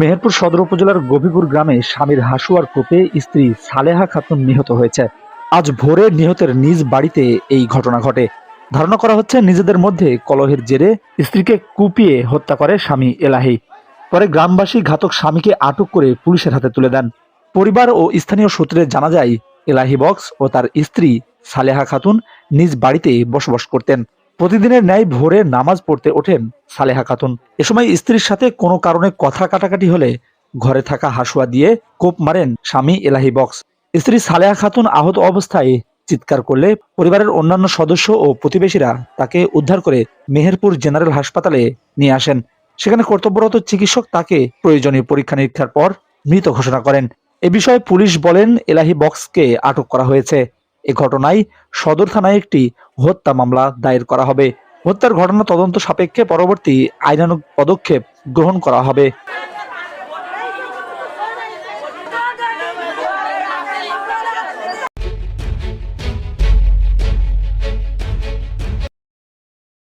মেহেরপুর সদর উপজেলার গভীপুর গ্রামে স্বামীর হাসুয়ার কোপে স্ত্রী সালেহা খাতুন নিহত হয়েছে। আজ ভোরে নিহতের নিজ বাড়িতে এই ঘটনা ঘটে। ধারণা করা হচ্ছে নিজেদের মধ্যে কলহের জেরে স্ত্রীকে কুপিয়ে হত্যা করে স্বামী এলাহি। পরে গ্রামবাসী ঘাতক স্বামীকে আটক করে পুলিশের হাতে তুলে দেন। পরিবার ও স্থানীয় সূত্রে জানা যায়, এলাহি বক্স ও তার স্ত্রী সালেহা খাতুন নিজ বাড়িতে বসবাস করতেন। প্রতিদিনের ন্যায় ভোরে নামাজ পড়তে ওঠেন সালেহা খাতুন। এ সময় স্ত্রীর সাথে কোনো কারণে কথা কাটাকাটি হলে ঘরে থাকা হাসুয়া দিয়ে কোপ মারেন স্বামী এলাহি বক্স। স্ত্রী সালেহা খাতুন আহত অবস্থায় চিৎকার করলে পরিবারের অন্যান্য সদস্য ও প্রতিবেশীরা তাকে উদ্ধার করে মেহেরপুর জেনারেল হাসপাতালে নিয়ে আসেন। সেখানে কর্তব্যরত চিকিৎসক তাকে প্রয়োজনীয় পরীক্ষা নিরীক্ষার পর মৃত ঘোষণা করেন। এ বিষয়ে পুলিশ বলেন, এলাহি বক্সকে আটক করা হয়েছে। এ ঘটনায় সদর থানায় একটি হত্যা মামলা দায়ের করা হবে। হত্যার ঘটনা তদন্ত সাপেক্ষে পরবর্তী আইনানুগ পদক্ষেপ গ্রহণ করা হবে।